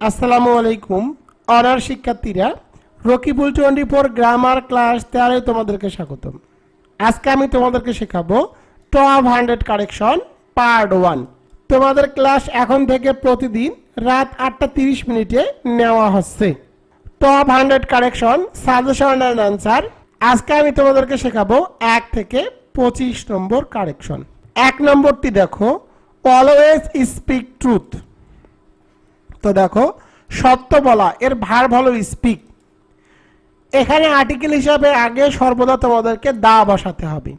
আসসালামু আলাইকুম অনার শিক্ষার্থীরা, Rakibul twenty four grammar class তেরো তোমাদেরকে স্বাগতম। আজকে আমি তোমাদেরকে শেখাবো top hundred correction part one তোমাদের ক্লাস এখন থেকে প্রতিদিন রাত আটটা তিরিশ মিনিটে নেওয়া হচ্ছে। Top hundred correction suggestion and answer আজকে আমি তোমাদেরকে শেখাবো এক থেকে পঁচিশ নম্বর কারেকশন এক নম্বরটি দেখো অলওয়েজ স্পিক ট্রুথ তো দেখো। সত্য বলা, এর ভার ভালো স্পিক এখানে আর্টিকেল হিসাবে আগে সর্বদা তোমাদেরকে দা বসাতে হবে।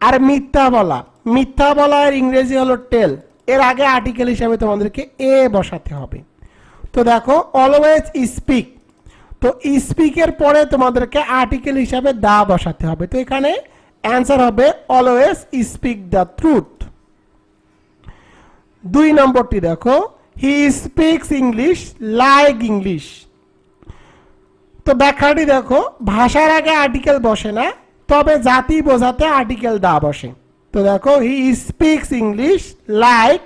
আর মিথ্যা বলা মিথ্যা বলা এর ইংরেজি হলো টেল এর আগে আর্টিকেল হিসাবে তোমাদেরকে এ বসাতে হবে। তো দেখো অলওয়েজ স্পিক তো স্পিকের পরে তোমাদেরকে আর্টিকেল হিসাবে দা বসাতে হবে। তো এখানে অ্যান্সার হবে অলওয়েজ স্পিক দ্য ট্রুথ দুই নম্বরটি দেখো he speaks English like English তো ব্যাখ্যাটি দেখো, ভাষার আগে আর্টিকেল বসে না, তবে জাতি বোঝাতে আর্টিকেল দা বসে। তো দেখো হি স্পিক্স ইংলিশ লাইক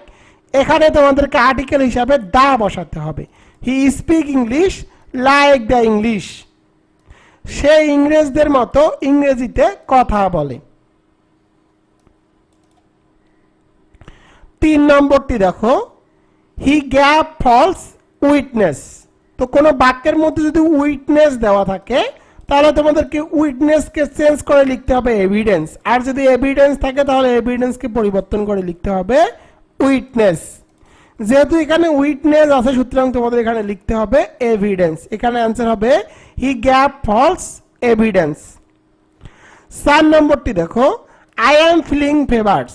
এখানে তোমাদেরকে আর্টিকেল হিসাবে দা বসাতে হবে। He speak English like the English সে ইংরেজদের মতো ইংরেজিতে কথা বলে। তিন নম্বরটি দেখো হি গ্যাপ ফলস উইটনেস তো কোনো বাক্যের মধ্যে যদি উইটনেস দেওয়া থাকে, তাহলে তোমাদেরকে উইটনেসকে চেঞ্জ করে লিখতে হবে এভিডেন্স আর যদি এভিডেন্স থাকে, তাহলে এভিডেন্সকে পরিবর্তন করে লিখতে হবে উইটনেস যেহেতু এখানে উইটনেস আছে, সুতরাং তোমাদের এখানে লিখতে হবে এভিডেন্স এখানে অ্যান্সার হবে হি গ্যাপ ফলস এভিডেন্স চার নম্বরটি দেখো আই অ্যাম ফিলিং ফেভার্স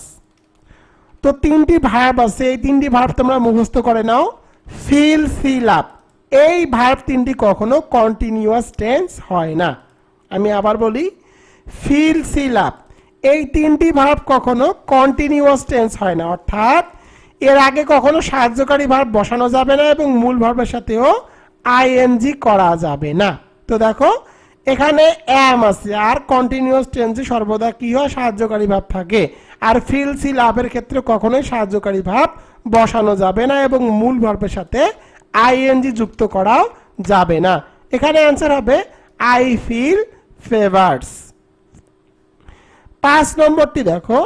তো তিনটি ভার্ব আছে, এই তিনটি ভার্ব তোমরা মুখস্থ করে নাও। ফিল ফিল আপ এই ভার্ব তিনটি কখনো কন্টিনিউয়াস টেন্স হয় না। আমি আবার বলি ফিল সিল আপ এই তিনটি ভার্ব কখনো কন্টিনিউয়াস টেন্স হয় না। অর্থাৎ, এর আগে কখনো সাহায্যকারী ভার্ব বসানো যাবে না এবং মূল ভার্বের সাথেও আইএনজি করা যাবে না। তো দেখো এখানে অ্যাম আছে, আর কন্টিনিউয়াস টেন্সে সর্বদা কি হয়? সাহায্যকারী ভাব থাকে। আর ফিল সি লাভের ক্ষেত্রে কখনোই সাহায্যকারী ভাব বসানো যাবে না এবং মূল ভার্বের সাথে আইএনজি যুক্ত করাও যাবে না। এখানে অ্যান্সার হবে আই ফিল ফেভার্স পাঁচ নম্বরটি দেখো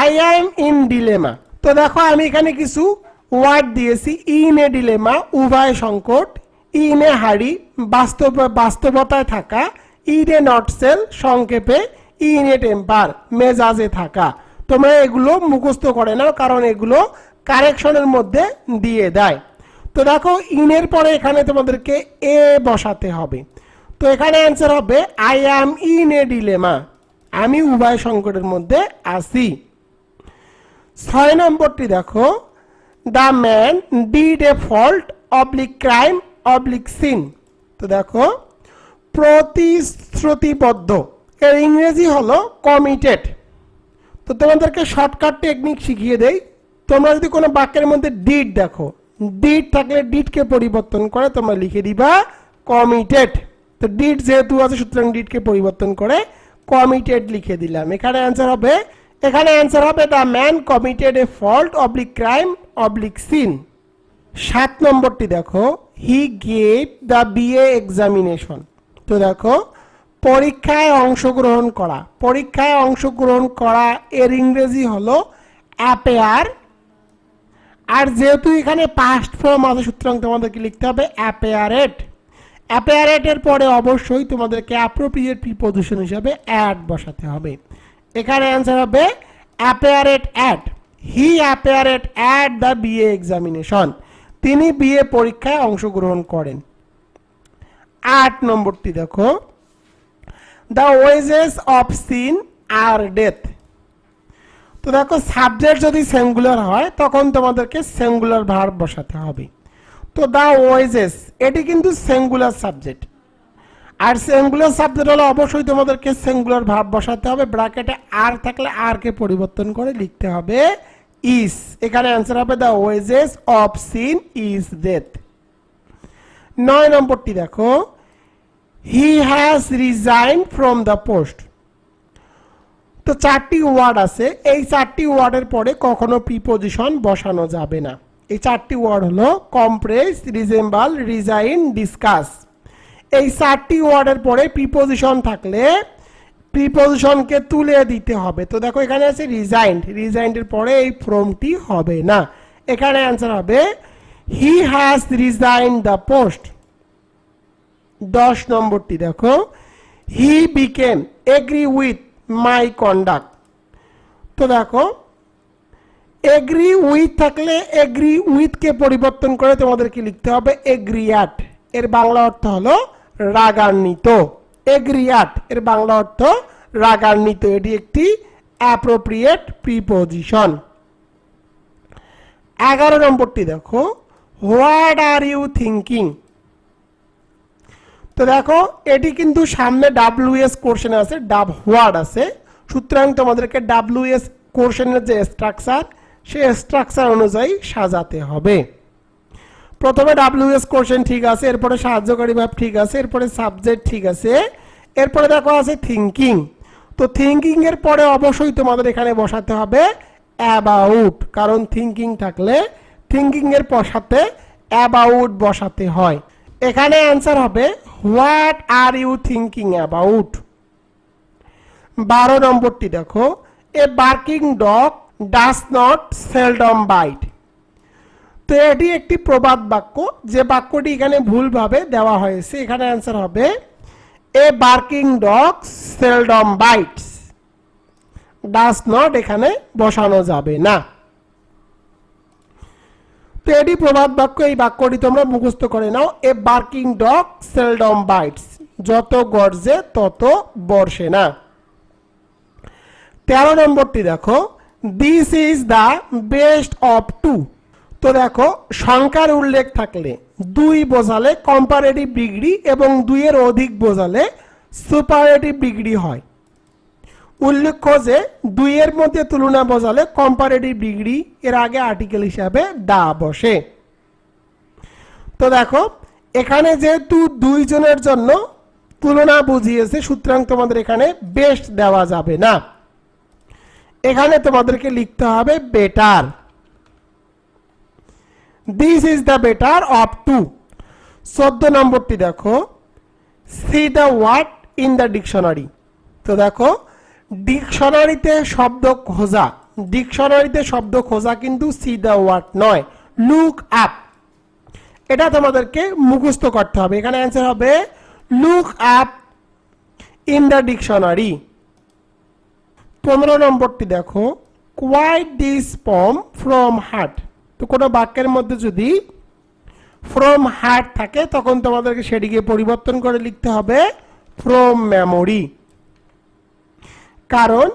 আই অ্যাম ইন ডিলেমা তো দেখো, আমি এখানে কিছু ওয়ার্ড দিয়েছি ইন এ ডিলেমা উভয় সংকট ইন এ হাড়ি বাস্তব বাস্তবতায় থাকা, ইন এ নট সেল সংক্ষেপে ইন টেম্পার মেজাজে থাকা। তোমরা এগুলো মুখস্থ করে নাও, কারণ এগুলো কারেকশনের মধ্যে দিয়ে দেয়। তো দেখো, ইনের পরে এখানে তোমাদেরকে এ বসাতে হবে। তো এখানে অ্যান্সার হবে I am in a dilemma আমি উভয় সংকটের মধ্যে আছি। ছয় নম্বরটি দেখো the man did a fault oblique crime oblique sin তো দেখো, প্রতিশ্রুতিবদ্ধ। এর ইংরেজি হলো কমিটেড তো তোমাদেরকে শর্টকাট টেকনিক শিখিয়ে দেই। তোমরা যদি কোনো বাক্যের মধ্যে ডিড দেখো ডিড থাকলে ডিডকে পরিবর্তন করে, তোমরা লিখে দিবা কমিটেড তো ডিড যেহেতু আছে, সুতরাং ডিডকে পরিবর্তন করে কমিটেড লিখে দিলাম। এখানে অ্যান্সার হবে, এখানে অ্যান্সার হবে the man committed a fault oblique crime oblique sin সাত নম্বরটি দেখো। He gave the BA examination তো দেখো, পরীক্ষায় অংশগ্রহণ করা। পরীক্ষায় অংশগ্রহণ করা এর ইংরেজি হলো অ্যাপেয়ার আর যেহেতু এখানে পাস্ট ফর্ম আছে, সুতরাং তোমাদেরকে লিখতে হবে অ্যাপেয়ারেট অ্যাপেয়ারেটের পরে অবশ্যই তোমাদেরকে অ্যাপ্রোপ্রিয়েট প্রিপোজিশন হিসাবে অ্যাড বসাতে হবে। এখানে অ্যান্সার হবে appeared at he appeared at the BA examination তিনি বিএ পরীক্ষায় অংশগ্রহণ করেন। আট নম্বরটি দেখো। The wages of sin are death তো দেখো সাবজেক্ট যদি সিঙ্গুলার হয়, তখন তোমাদেরকে সিঙ্গুলার ভার্ব বসাতে হবে। তো দ্য ওয়েজেস এটি কিন্তু সিঙ্গুলার সাবজেক্ট আর সিঙ্গুলার সাবজেক্ট হলে অবশ্যই তোমাদেরকে সিঙ্গুলার ভাব বসাতে হবে। ব্র্যাকেটে আর থাকলে আর কে পরিবর্তন করে লিখতে হবে ইস এখানে অ্যান্সার হবে the wages of sin is death নয় নম্বরটি দেখো। He has resign from the post তো চারটি ওয়ার্ড আছে। এই চারটি ওয়ার্ডের পরে কখনো প্রিপোজিশন বসানো যাবে না। এই চারটি ওয়ার্ড হলো কম্প্রেস রিজেম্বল রিজাইন ডিসকাস এই চারটি ওয়ার্ডের পরে প্রিপোজিশন থাকলে প্রিপোজিশনকে তুলে দিতে হবে। তো দেখো, এখানে আছে রিজাইন্ড রিজাইন্ডের পরে এই ফ্রমটি হবে না। এখানে অ্যান্সার হবে he has resign the post দশ নম্বরটি দেখো he became agree with my conduct তো দেখো এগ্রি উইথ থাকলে এগ্রি উইথকে পরিবর্তন করে তোমাদেরকে লিখতে হবে এগ্রিয়াট এর বাংলা অর্থ হলো রাগান্বিত। এগ্রিয়াট, এর বাংলা অর্থ রাগান্বিত। এটি একটি অ্যাপ্রোপ্রিয়েট প্রিপোজিশন এগারো নম্বরটি দেখো। হোয়াট আর ইউ থিঙ্কিং তো দেখো, এটি কিন্তু সামনে ডাব্লিউএস কোর্শনে আছে ডাব হোয়াট আছে। সুতরাং তোমাদেরকে ডাব্লিউএস কোর্শনের যে স্ট্রাকচার সেই স্ট্রাকচার অনুযায়ী সাজাতে হবে। প্রথমে ডাব্লিউএস কোর্শন ঠিক আছে, এরপরে সাহায্যকারী ভাব ঠিক আছে, এরপরে সাবজেক্ট ঠিক আছে। এরপরে দেখো আছে থিঙ্কিং তো থিঙ্কিং এর পরে অবশ্যই তোমাদের এখানে বসাতে হবে অ্যাবাউট কারণ থিঙ্কিং থাকলে থিঙ্কিং এর সাথে অ্যাবাউট বসাতে হয়। এখানে অ্যান্সার হবে what are you thinking about বারো নম্বরটি দেখো a barking dog does not seldom bite তো এটি একটি প্রবাদ বাক্য, যে বাক্যটি এখানে ভুলভাবে দেওয়া হয়েছে। এখানে অ্যান্সার হবে a barking dog seldom bites does not এখানে বসানো যাবে না। তো এটি প্রবাদ বাক্য, এই বাক্যটি তোমরা মুখস্থ করে নাও। A barking dog seldom bites যত গর্জে, তত বর্ষে না। তেরো নম্বরটি দেখো। This is the best of two তো দেখো, সংখ্যার উল্লেখ থাকলে দুই বোঝালে কম্পারেটিভ ডিগ্রি এবং দুইয়ের অধিক বোঝালে সুপারেটিভ ডিগ্রি হয়। উল্লেখ্য যে, দুইয়ের মধ্যে তুলনা বোঝালে কম্পারেটিভ ডিগ্রি এর আগে আর্টিকেল হিসাবে দা বসে। তো দেখো, এখানে যেহেতু দুইজনের জন্য তুলনা বুঝিয়েছে, সুতরাং তোমাদের এখানে বেস্ট দেওয়া যাবে না। এখানে তোমাদেরকে লিখতে হবে better this is the better of two চোদ্দ নম্বরটি দেখো। See the word in the dictionary তো দেখো ডিকশনারিতে শব্দ খোঁজা। ডিকশনারিতে শব্দ খোঁজা কিন্তু সি দ্য ওয়ার্ড নয়। লুক আপ এটা তোমাদেরকে মুখস্থ করতে হবে। এখানে অ্যান্সার হবে look up in the dictionary পনেরো নম্বরটি দেখো। Quite this poem from heart তো কোনো বাক্যের মধ্যে যদি ফ্রম হার্ট থাকে, তখন তোমাদেরকে সেটিকে পরিবর্তন করে লিখতে হবে ফ্রম মেমোরি কারণ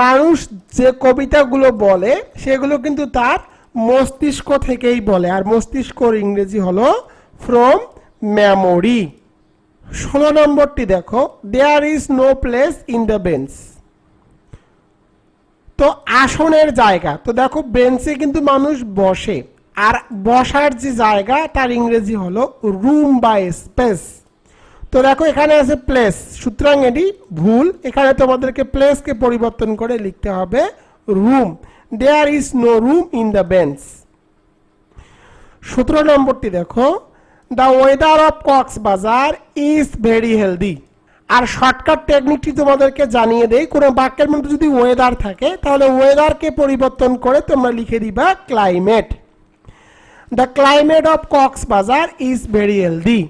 মানুষ যে কবিতাগুলো বলে, সেগুলো কিন্তু তার মস্তিষ্ক থেকেই বলে। আর মস্তিষ্কর ইংরেজি হলো ফ্রম মেমোরি ষোলো নম্বরটি দেখো। There is no place in the bench তো আসনের জায়গা। তো দেখো বেঞ্চে কিন্তু মানুষ বসে। আর বসার যে জায়গা, তার ইংরেজি হলো রুম বা স্পেস তো দেখো, এখানে আছে প্লেস সুতরাং এটি ভুল। এখানে তোমাদেরকে প্লেসকে পরিবর্তন করে লিখতে হবে room there is no room in the bench সতেরো নম্বরটি দেখো। The weather of Cox's Bazar is very healthy R shortcut টেকনিকটি তোমাদেরকে জানিয়ে দেই, কোনো বাক্যের মধ্যে যদি ওয়েদার থাকে, তাহলে ওয়েদারকে পরিবর্তন করে তোমরা লিখে দিবা climate the climate of Cox's Bazar is very healthy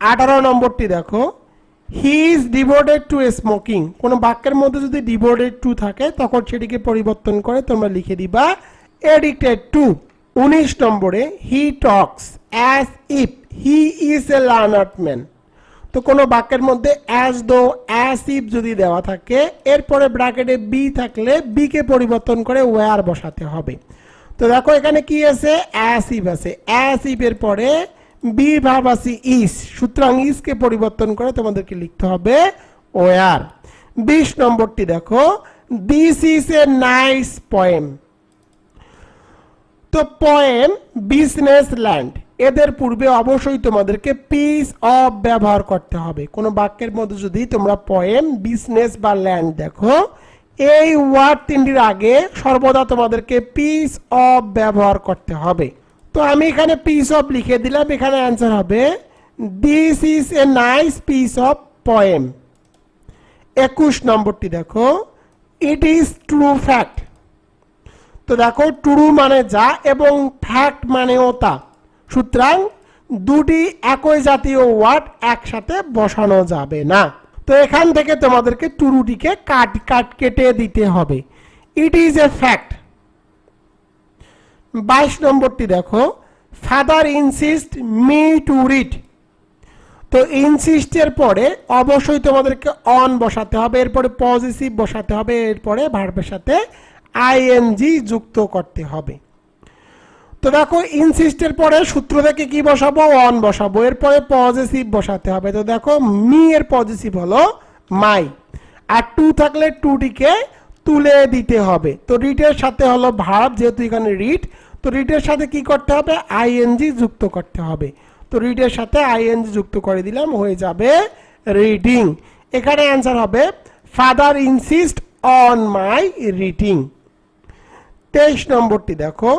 আঠারো নম্বরটি দেখো। He is devoted to smoking কোনো বাক্যের মধ্যে যদি ডিভোটেড টু থাকে, তখন সেটিকে পরিবর্তন করে তোমরা লিখে দিবা এডিক্টেড টু উনিশ নম্বরে he talks as if he is a learner man তো কোনো বাক্যের মধ্যে অ্যাজ দো অ্যাজ ইফ যদি দেওয়া থাকে, এরপরে ব্র্যাকেটে বি থাকলে বি কে পরিবর্তন করে ওয়ার বসাতে হবে। তো দেখো এখানে কি আছে? অ্যাস ইফ আছে। অ্যাস ইফ এর পরে বি ভাব আছে ইস সুতরাং ইসকে পরিবর্তন করে তোমাদেরকে লিখতে হবে ওয়ার বিশ নম্বরটি দেখো। This is a nice poem তো পয়েম বিজনেস ল্যান্ড এদের পূর্বে অবশ্যই তোমাদেরকে পিস অফ ব্যবহার করতে হবে। কোনো বাক্যের মধ্যে যদি তোমরা পয়েম বিজনেস বা ল্যান্ড দেখো, এই ওয়ার্ড তিনটির আগে সর্বদা তোমাদেরকে পিস অফ ব্যবহার করতে হবে। তো আমি এখানে পিস অফ লিখে দিলাম, এখানে অ্যান্সার হবে this is a nice piece of poem একুশ নম্বরটি দেখো ইট ইজ ট্রু ফ্যাক্ট তো দেখো ট্রু মানে যা এবং ফ্যাক্ট মানেও তা। সুতরাং দুটি একই জাতীয় ওয়ার্ড একসাথে বসানো যাবে না। তো এখান থেকে তোমাদেরকে টুরুটিকে কাট কাট কেটে দিতে হবে। ইট ইজ এ ফ্যাক্ট বাইশ নম্বরটি দেখো। Father insist me to read তো ইনসিস্টের পরে অবশ্যই তোমাদেরকে অন বসাতে হবে, এরপরে পজিটিভ বসাতে হবে, এরপরে ভার্বের সাথে আইএনজি যুক্ত করতে হবে। তো দেখো ইনসিস্টের পরে সূত্র থেকে কি বসাবো? অন বসাবো। এরপরে পজিটিভ বসাতে হবে। তো দেখো মি এর পজিটিভ হলো মাই আর টু থাকলে টুটিকে তুলে দিতে হবে। তো রিডের সাথে হলো ভার্ব যেহেতু এখানে রিট তো রিডের সাথে কি করতে হবে? আইএনজি যুক্ত করতে হবে। তো রিডের সাথে আইএনজি যুক্ত করে দিলাম, হয়ে যাবে রিডিং এখানে অ্যান্সার হবে father insist on my reading তেইশ নম্বরটি দেখো।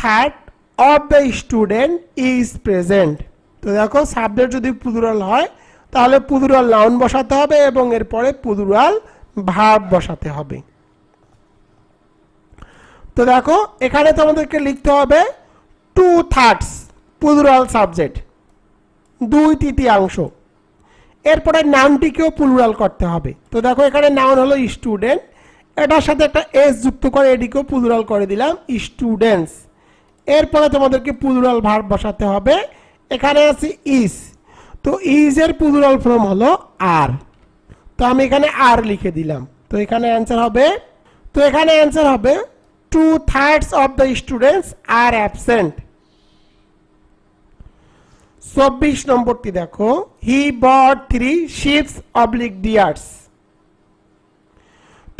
Third of the student is present তো দেখো সাবজেক্ট যদি পুদুরাল হয়, তাহলে পুদুরাল নাউন বসাতে হবে এবং এরপরে পুদুরাল ভার্ব বসাতে হবে। তো দেখো, এখানে তোমাদেরকে লিখতে হবে টু থার্ডস পুদুরাল সাবজেক্ট দুই তৃতীয়াংশ। এরপরে নাউনটিকেও প্লুরাল করতে হবে। তো দেখো, এখানে নাউন হলো স্টুডেন্ট এটার সাথে একটা এস যুক্ত করে এটিকেও প্লুরাল করে দিলাম স্টুডেন্টস এরপরে তোমাদেরকে প্লুরাল ভার্ব বসাতে হবে। এখানে আছে ইস তো ইজ এর প্লুরাল ফর্ম হলো আর তো আমি এখানে আর লিখে দিলাম। তো এখানে অ্যান্সার হবে। তো এখানে অ্যান্সার হবে two thirds of the students are absent চব্বিশ নম্বরটি দেখো। He bought three ships oblique dears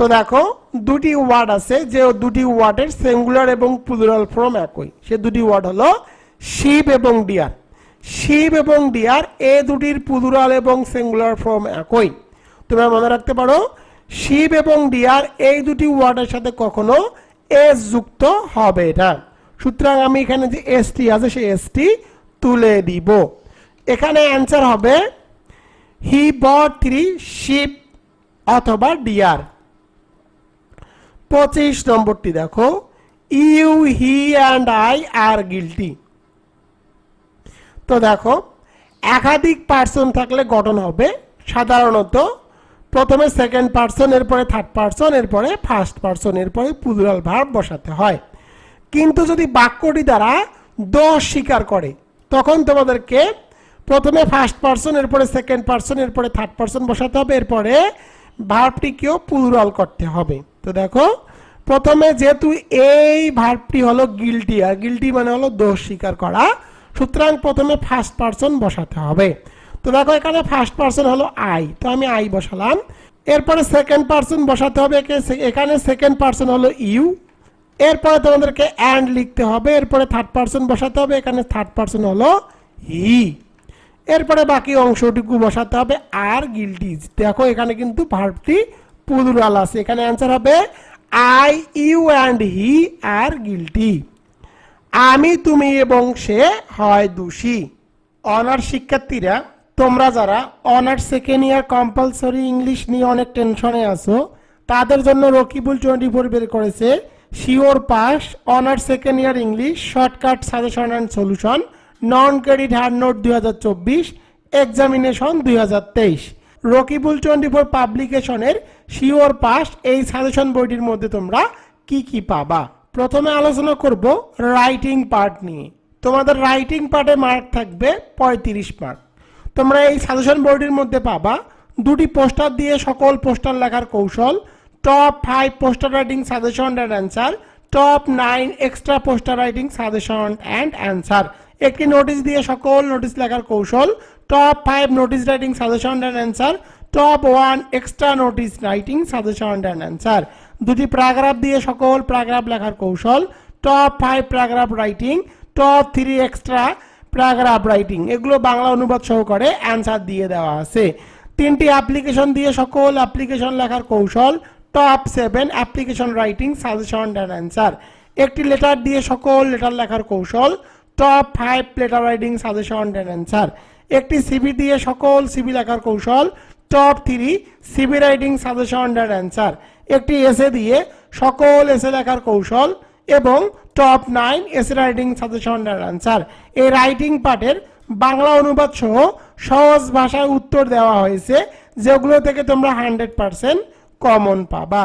তো দেখো, দুটি ওয়ার্ড আছে, যে দুটি ওয়ার্ডের সিঙ্গুলার এবং প্লুরাল ফর্ম একই। সে দুটি ওয়ার্ড হলো শিপ এবং ডিয়ার শিপ এবং ডিয়ার এ দুটির প্লুরাল এবং সিঙ্গুলার ফর্ম একই। তোমরা মনে রাখতে পারো শিপ এবং ডিয়ার এই দুটি ওয়ার্ডের সাথে কখনো এস যুক্ত হবে না। সুতরাং আমি এখানে যে এসটি আছে, সেই এসটি তুলে দিব। এখানে অ্যান্সার হবে হি বট থ্রি শিপ অথবা ডিয়ার পঁচিশ নম্বরটি দেখো। You, he, and I are guilty. তো দেখো, একাধিক পার্সন থাকলে গঠন হবে, সাধারণত প্রথমে সেকেন্ড পার্সন, এরপরে থার্ড পার্সন, এরপরে ফার্স্ট পার্সন, এরপরে প্লুরাল ভার্ব বসাতে হয়। কিন্তু যদি বাক্যটি দ্বারা দোষ স্বীকার করে, তখন তোমাদেরকে প্রথমে ফার্স্ট পার্সন, এরপরে সেকেন্ড পার্সন, এরপরে থার্ড পার্সন বসাতে হবে, এরপরে ভার্বটিকেও প্লুরাল করতে হবে। তো দেখো, প্রথমে যেহেতু এই ভার্বটি হলো গিলটি আর গিলটি মানে হলো দোষ স্বীকার করা, সুতরাং প্রথমে ফার্স্ট পার্সন বসাতে হবে। তো দেখো, এখানে ফার্স্ট পার্সন হলো আই তো আমি আই বসালাম। এরপরে সেকেন্ড পার্সন বসাতে হবে এখানে সেকেন্ড পার্সন হলো ইউ এরপরে তোমাদেরকে অ্যান্ড লিখতে হবে, এরপরে থার্ড পার্সন বসাতে হবে, এখানে থার্ড পার্সন হলো হি এরপরে বাকি অংশটুকু বসাতে হবে আর গিলটিজ দেখো, এখানে কিন্তু ভার্বটি প্লুরাল আছে। এখানে অ্যান্সার হবে I you and he are guilty আমি, তুমি এবং সে হয় দোষী। অনার্স শিক্ষার্থীরা, তোমরা যারা honours second year compulsory English নিয়ে অনেক টেনশনে আছো, তাদের জন্য রকিবুল টোয়েন্টি ফোর বের করেছে। Sure pass honours second year English shortcut suggestion and solution non credit her note দুই হাজার চব্বিশ এক্সামিনেশন দুই হাজার তেইশ। রকিবুল টোয়েন্টি ফোর পাবলিকেশনের শিওর পাস এই সাজেশন বইটির মধ্যে তোমরা কি কি পাবা? প্রথমে আলোচনা করব রাইটিং পার্ট নিয়ে। তোমাদের রাইটিং পার্টে মার্ক থাকবে পঁয়ত্রিশ মার্ক তোমরা এই সাজেশন বোর্ডের মধ্যে পাবা দুটি পোস্টার দিয়ে সকল পোস্টার লেখার কৌশল top five poster writing suggestion and answer top nine extra poster writing suggestion and answer একটি নোটিশ দিয়ে সকল নোটিশ লেখার কৌশল top five notice writing suggestion and answer top one extra notice writing suggestion and answer দুটি paragraph দিয়ে সকল paragraph লেখার কৌশল top five paragraph writing top three extra paragraph writing এগুলো বাংলা অনুবাদ সহকারে অ্যান্সার দিয়ে দেওয়া আছে। তিনটি অ্যাপ্লিকেশন দিয়ে সকল অ্যাপ্লিকেশন লেখার কৌশল top seven application writing suggestion and answer একটি লেটার দিয়ে সকল লেটার লেখার কৌশল top five letter writing suggestion and answer একটি সিবি দিয়ে সকল সিবি লেখার কৌশল top three CV writing suggestion and answer একটি এসে দিয়ে সকল এসে লেখার কৌশল এবং top nine essay writing suggestion and answer এই রাইটিং পার্টের বাংলা অনুবাদ সহ সহজ ভাষায় উত্তর দেওয়া হয়েছে, যেগুলো থেকে তোমরা হান্ড্রেড পার্সেন্ট কমন পাবা।